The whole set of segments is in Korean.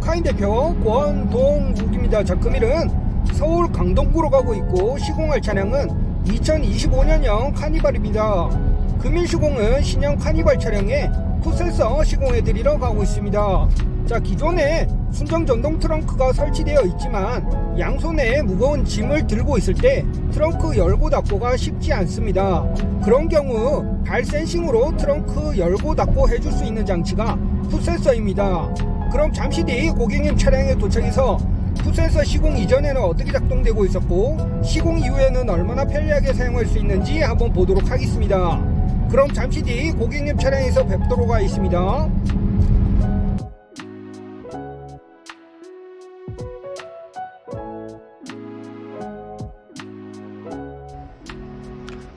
카인 대표 권동욱입니다. 자, 금일은 서울 강동구로 가고 있고 시공할 차량은 2025년형 카니발입니다. 금일 시공은 신형 카니발 차량에 푸센서 시공해드리러 가고 있습니다. 자, 기존에 순정 전동 트렁크가 설치되어 있지만 양손에 무거운 짐을 들고 있을 때 트렁크 열고 닫고가 쉽지 않습니다. 그런 경우 발 센싱으로 트렁크 열고 닫고 해줄 수 있는 장치가 푸센서입니다. 그럼 잠시 뒤 고객님 차량에 도착해서 푸센서 시공 이전에는 어떻게 작동되고 있었고 시공 이후에는 얼마나 편리하게 사용할 수 있는지 한번 보도록 하겠습니다. 그럼 잠시 뒤 고객님 차량에서 뵙도록 하겠습니다.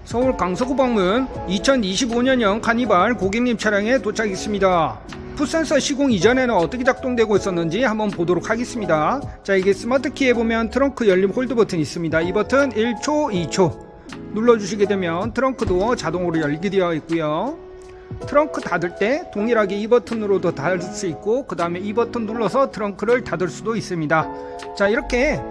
서울 강서구 방문 2025년형 카니발 고객님 차량에 도착했습니다. 풋센서 시공 이전에는 어떻게 작동되고 있었는지 한번 보도록 하겠습니다. 자, 이게 스마트 키에 보면 트렁크 열림 홀드 버튼이 있습니다. 이 버튼 1초, 2초 눌러주시게 되면 트렁크도 자동으로 열게 되어 있고요. 트렁크 닫을 때 동일하게 이 버튼으로도 닫을 수 있고 그 다음에 이 버튼 눌러서 트렁크를 닫을 수도 있습니다. 자, 이렇게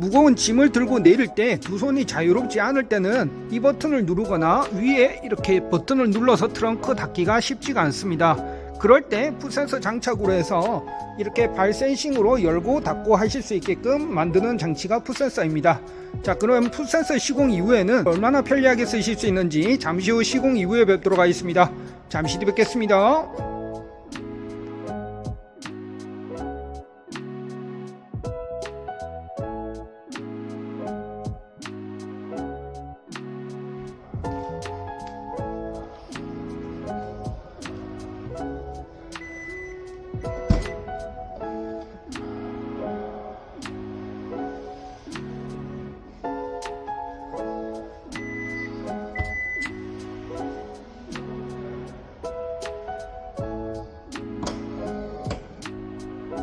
무거운 짐을 들고 내릴 때 두 손이 자유롭지 않을 때는 이 버튼을 누르거나 위에 이렇게 버튼을 눌러서 트렁크 닫기가 쉽지가 않습니다. 그럴 때 풋센서 장착으로 해서 이렇게 발 센싱으로 열고 닫고 하실 수 있게끔 만드는 장치가 풋센서입니다. 자 그럼 풋센서 시공 이후에는 얼마나 편리하게 쓰실 수 있는지 잠시 후 시공 이후에 뵙도록 하겠습니다. 잠시 뒤 뵙겠습니다.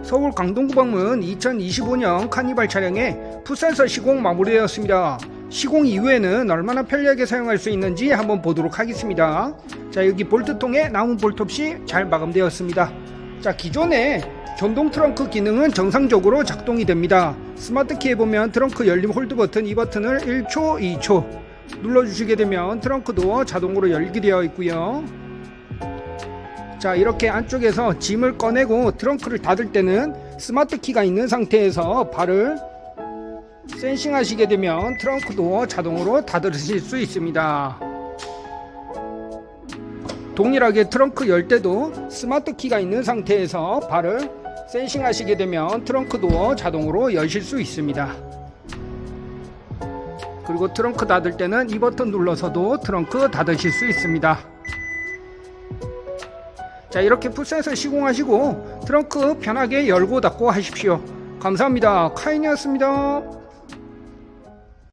서울 강동구 방문 2025년 카니발 차량에 풋센서 시공 마무리되었습니다. 시공 이후에는 얼마나 편리하게 사용할 수 있는지 한번 보도록 하겠습니다. 자 여기 볼트통에 나무 볼트 없이 잘 마감되었습니다. 자 기존에 전동 트렁크 기능은 정상적으로 작동이 됩니다. 스마트 키에 보면 트렁크 열림 홀드 버튼 이 버튼을 1초, 2초 눌러주시게 되면 트렁크도 자동으로 열게 되어 있고요. 자 이렇게 안쪽에서 짐을 꺼내고 트렁크를 닫을 때는 스마트 키가 있는 상태에서 발을 센싱 하시게 되면 트렁크도 자동으로 닫으실 수 있습니다. 동일하게 트렁크 열 때도 스마트 키가 있는 상태에서 발을 센싱 하시게 되면 트렁크도 자동으로 여실 수 있습니다. 그리고 트렁크 닫을 때는 이 버튼 눌러서도 트렁크 닫으실 수 있습니다 자 이렇게 풋센서 시공하시고 트렁크 편하게 열고 닫고 하십시오. 감사합니다. 카인이었습니다